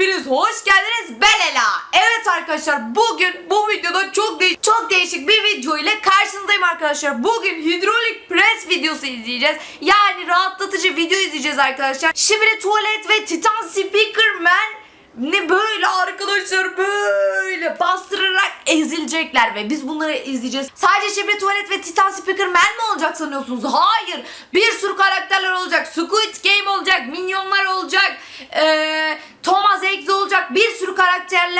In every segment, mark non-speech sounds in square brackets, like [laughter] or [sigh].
hepiniz hoş geldiniz. Ben. Evet arkadaşlar bugün bu videoda çok de- çok değişik bir video ile karşınızdayım arkadaşlar. Bugün hidrolik pres videosu izleyeceğiz. Yani rahatlatıcı video izleyeceğiz arkadaşlar. Şimdi tuvalet ve Titan Speakerman ne böyle arkadaşlar böyle bastırarak ezilecekler ve biz bunları izleyeceğiz. Sadece şimdi tuvalet ve Titan Speaker Man mi olacak sanıyorsunuz? Hayır. Bir sürü karakterler olacak. Squid Game olacak. Minyonlar olacak. Ee, Thomas Eggs olacak. Bir sürü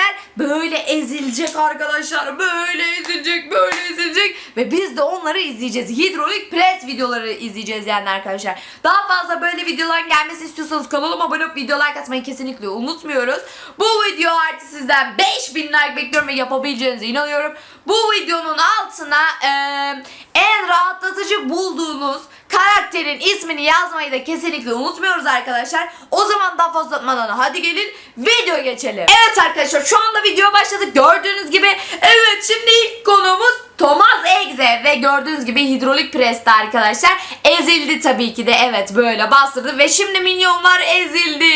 karakterler böyle ezilecek arkadaşlar. Böyle ezilecek, böyle ezilecek. Ve biz de onları izleyeceğiz. Hidrolik Press videoları izleyeceğiz yani arkadaşlar. Daha fazla böyle videoların gelmesi istiyorsanız kanalıma abone olup video like atmayı kesinlikle unutmuyoruz. Bu video artı sizden 5000 like bekliyorum ve yapabileceğinize inanıyorum. Bu videonun altına eee, en rahatlatıcı bulduğunuz karakterin ismini yazmayı da kesinlikle unutmuyoruz arkadaşlar. O zaman daha fazla uzatmadan hadi gelin videoya geçelim. Evet arkadaşlar şu anda video başladık. Gördüğünüz gibi evet şimdi ilk konumuz Thomas Eggs'e ve gördüğünüz gibi hidrolik preste arkadaşlar ezildi tabii ki de evet böyle bastırdı ve şimdi minyonlar ezildi.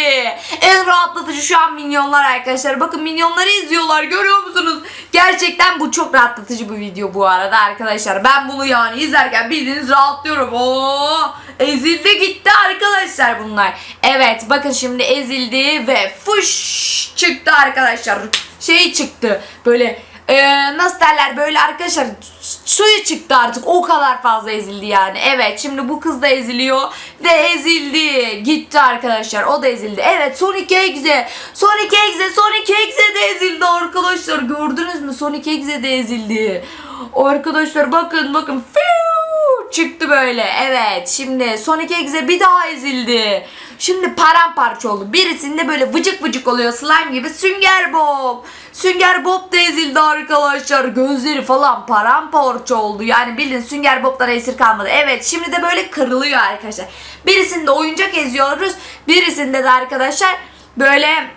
En rahatlatıcı şu an minyonlar arkadaşlar. Bakın minyonları izliyorlar görüyor musunuz? Gerçekten bu çok rahatlatıcı bir video bu arada arkadaşlar. Ben bunu yani izlerken bildiğiniz rahatlıyorum. Oo, ezildi gitti arkadaşlar bunlar. Evet bakın şimdi ezildi ve fuş çıktı arkadaşlar. Şey çıktı böyle ee, nasıl derler böyle arkadaşlar suyu çıktı artık o kadar fazla ezildi yani. Evet şimdi bu kız da eziliyor ve ezildi. Gitti arkadaşlar o da ezildi. Evet Sonic Eggs'e Sonic Eggs'e Sonic Eggs'e de ezildi arkadaşlar. Gördünüz mü Sonic Eggs'e de ezildi. Arkadaşlar bakın bakın Fiu! çıktı böyle. Evet şimdi Sonic Eggs'e bir daha ezildi. Şimdi paramparça oldu. Birisinde böyle vıcık vıcık oluyor slime gibi Sünger Bob. Sünger Bob da ezildi arkadaşlar. Gözleri falan paramparça oldu. Yani bildiğin Sünger Bob'dan esir kalmadı. Evet şimdi de böyle kırılıyor arkadaşlar. Birisinde oyuncak eziyoruz. Birisinde de arkadaşlar böyle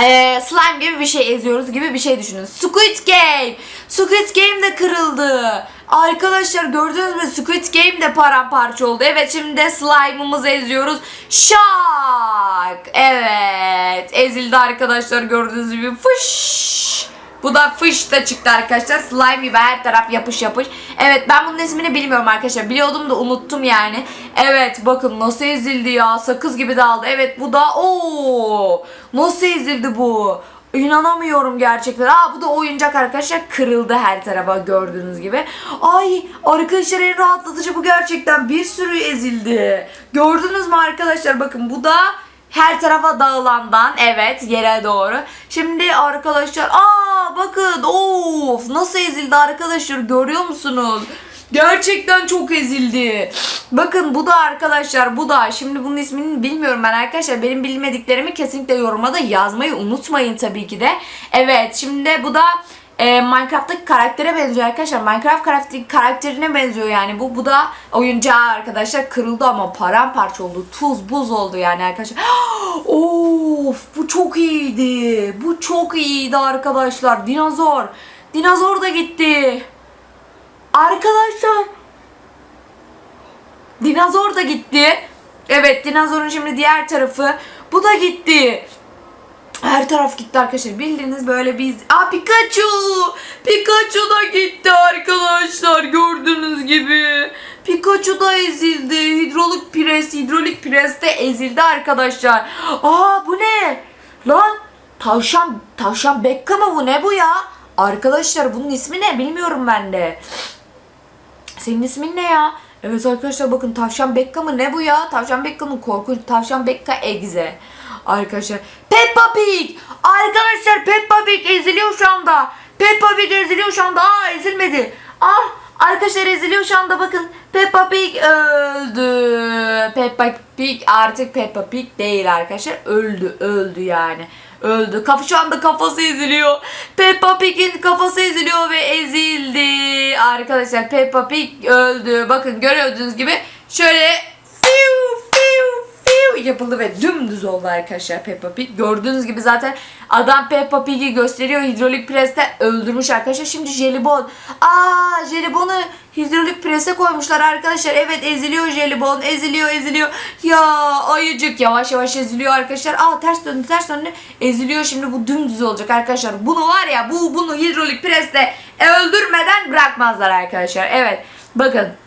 ee, slime gibi bir şey eziyoruz gibi bir şey düşünün. Squid Game. Squid Game de kırıldı. Arkadaşlar gördünüz mü Squid Game de paramparça oldu. Evet şimdi de slime'ımızı eziyoruz. Şak. Evet. Ezildi arkadaşlar gördüğünüz gibi. Fış. Bu da fış da çıktı arkadaşlar. Slime gibi her taraf yapış yapış. Evet ben bunun ismini bilmiyorum arkadaşlar. Biliyordum da unuttum yani. Evet bakın nasıl ezildi ya. Sakız gibi dağıldı. Evet bu da ooo. Nasıl ezildi bu? İnanamıyorum gerçekten. Aa bu da oyuncak arkadaşlar. Kırıldı her tarafa gördüğünüz gibi. Ay arkadaşlar en rahatlatıcı bu gerçekten. Bir sürü ezildi. Gördünüz mü arkadaşlar? Bakın bu da her tarafa dağılandan evet yere doğru. Şimdi arkadaşlar aa bakın of nasıl ezildi arkadaşlar görüyor musunuz? Gerçekten çok ezildi. Bakın bu da arkadaşlar bu da. Şimdi bunun ismini bilmiyorum ben arkadaşlar. Benim bilmediklerimi kesinlikle yoruma da yazmayı unutmayın tabii ki de. Evet şimdi bu da e, Minecraft'taki karaktere benziyor arkadaşlar. Minecraft karakteri, karakterine benziyor yani bu. Bu da oyuncağı arkadaşlar kırıldı ama paramparça oldu. Tuz buz oldu yani arkadaşlar. [gasps] of bu çok iyiydi. Bu çok iyiydi arkadaşlar. Dinozor. Dinozor da gitti. Arkadaşlar Dinozor da gitti. Evet dinozorun şimdi diğer tarafı. Bu da gitti. Her taraf gitti arkadaşlar. Bildiğiniz böyle biz... Aa Pikachu! Pikachu da gitti arkadaşlar. Gördüğünüz gibi. Pikachu da ezildi. Hidrolik pres, hidrolik pres de ezildi arkadaşlar. Aa bu ne? Lan tavşan, tavşan Bekka mı bu? Ne bu ya? Arkadaşlar bunun ismi ne? Bilmiyorum ben de. Senin ismin ne ya? Evet arkadaşlar bakın tavşan Bekka mı ne bu ya? Tavşan Bekka mı korkunç? Tavşan Bekka egze. Arkadaşlar Peppa Pig. Arkadaşlar Peppa Pig eziliyor şu anda. Peppa Pig eziliyor şu anda. Aa ezilmedi. Ah arkadaşlar eziliyor şu anda bakın. Peppa Pig öldü. Peppa Pig artık Peppa Pig değil arkadaşlar. Öldü öldü yani. Öldü. Kafa şu anda kafası eziliyor. Peppa Pig'in kafası eziliyor ve ezildi. Arkadaşlar Peppa Pig öldü. Bakın gördüğünüz gibi şöyle fiu fiu fiu hidrolik yapıldı ve dümdüz oldu arkadaşlar Peppa Pig. Gördüğünüz gibi zaten adam Peppa Pig'i gösteriyor. Hidrolik preste öldürmüş arkadaşlar. Şimdi jelibon. Aa jelibonu hidrolik prese koymuşlar arkadaşlar. Evet eziliyor jelibon. Eziliyor eziliyor. Ya ayıcık yavaş yavaş eziliyor arkadaşlar. Aa ters döndü ters döndü. Eziliyor şimdi bu dümdüz olacak arkadaşlar. Bunu var ya bu bunu hidrolik preste öldürmeden bırakmazlar arkadaşlar. Evet bakın.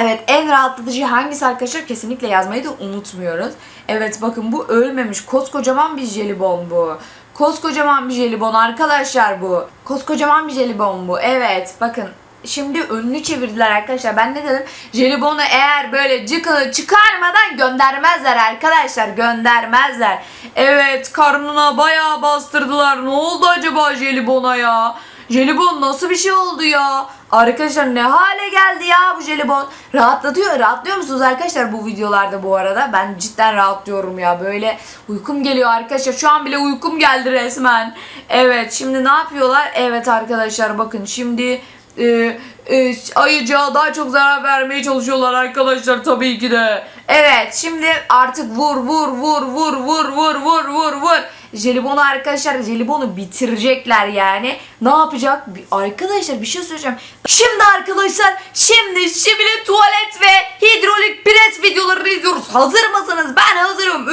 Evet en rahatlatıcı hangisi arkadaşlar kesinlikle yazmayı da unutmuyoruz. Evet bakın bu ölmemiş koskocaman bir jelibon bu. Koskocaman bir jelibon arkadaşlar bu. Koskocaman bir jelibon bu. Evet bakın şimdi önünü çevirdiler arkadaşlar. Ben ne dedim? Jelibonu eğer böyle cıkını çıkarmadan göndermezler arkadaşlar. Göndermezler. Evet karnına bayağı bastırdılar. Ne oldu acaba jelibona ya? Jelibon nasıl bir şey oldu ya? Arkadaşlar ne hale geldi ya bu jelibon? Rahatlatıyor. Rahatlıyor musunuz arkadaşlar bu videolarda bu arada? Ben cidden rahatlıyorum ya. Böyle uykum geliyor arkadaşlar. Şu an bile uykum geldi resmen. Evet şimdi ne yapıyorlar? Evet arkadaşlar bakın şimdi e, e, ayıcığa daha çok zarar vermeye çalışıyorlar arkadaşlar tabii ki de. Evet şimdi artık vur vur vur vur vur vur vur vur vur. Jelibonu arkadaşlar jelibonu bitirecekler yani. Ne yapacak? Arkadaşlar bir şey söyleyeceğim. Şimdi arkadaşlar şimdi şimdi tuvalet ve hidrolik pres videolarını izliyoruz. Hazır mısınız? Ben hazırım.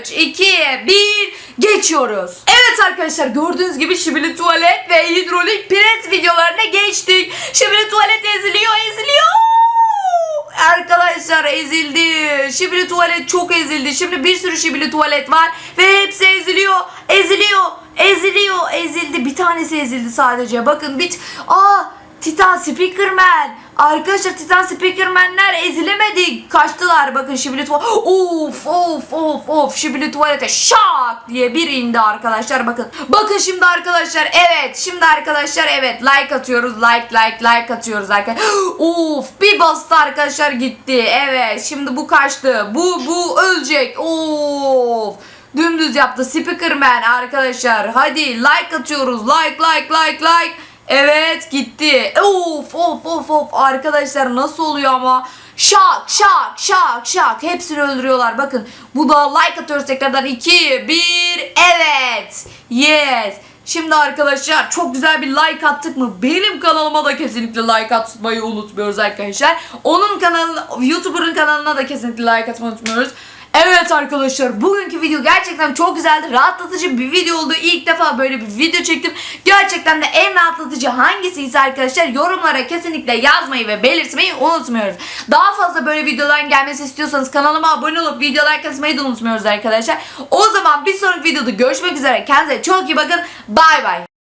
3, 2, 1 geçiyoruz. Evet arkadaşlar gördüğünüz gibi şibili tuvalet ve hidrolik pres videolarına geçtik. Şibili tuvalet eziliyor eziliyor. Arkadaşlar ezildi. Şibili tuvalet çok ezildi. Şimdi bir sürü şibili tuvalet var ve hepsi eziliyor. Eziliyor. Eziliyor. Ezildi. Bir tanesi ezildi sadece. Bakın bit. Aa Titan Speakerman. Arkadaşlar Titan Speakerman'ler ezilemedi. Kaçtılar. Bakın şibili tuvalet. Of of of of. Şibili tuvalete şak diye bir indi arkadaşlar. Bakın. Bakın şimdi arkadaşlar. Evet. Şimdi arkadaşlar evet. Like atıyoruz. Like like like atıyoruz arkadaşlar. Of bir bastı arkadaşlar gitti. Evet. Şimdi bu kaçtı. Bu bu ölecek. Of. Dümdüz yaptı. Speakerman arkadaşlar. Hadi like atıyoruz. Like like like like. Evet gitti. Of of of of arkadaşlar nasıl oluyor ama. Şak şak şak şak hepsini öldürüyorlar bakın. Bu da like atıyoruz tekrardan 2 1 evet. Yes. Şimdi arkadaşlar çok güzel bir like attık mı? Benim kanalıma da kesinlikle like atmayı unutmuyoruz arkadaşlar. Onun kanalına, YouTuber'ın kanalına da kesinlikle like atmayı unutmuyoruz. Evet arkadaşlar bugünkü video gerçekten çok güzeldi. Rahatlatıcı bir video oldu. İlk defa böyle bir video çektim. Gerçekten de en rahatlatıcı hangisi ise arkadaşlar yorumlara kesinlikle yazmayı ve belirtmeyi unutmuyoruz. Daha fazla böyle videoların gelmesi istiyorsanız kanalıma abone olup videolar kasmayı da unutmuyoruz arkadaşlar. O zaman bir sonraki videoda görüşmek üzere. Kendinize çok iyi bakın. Bay bay.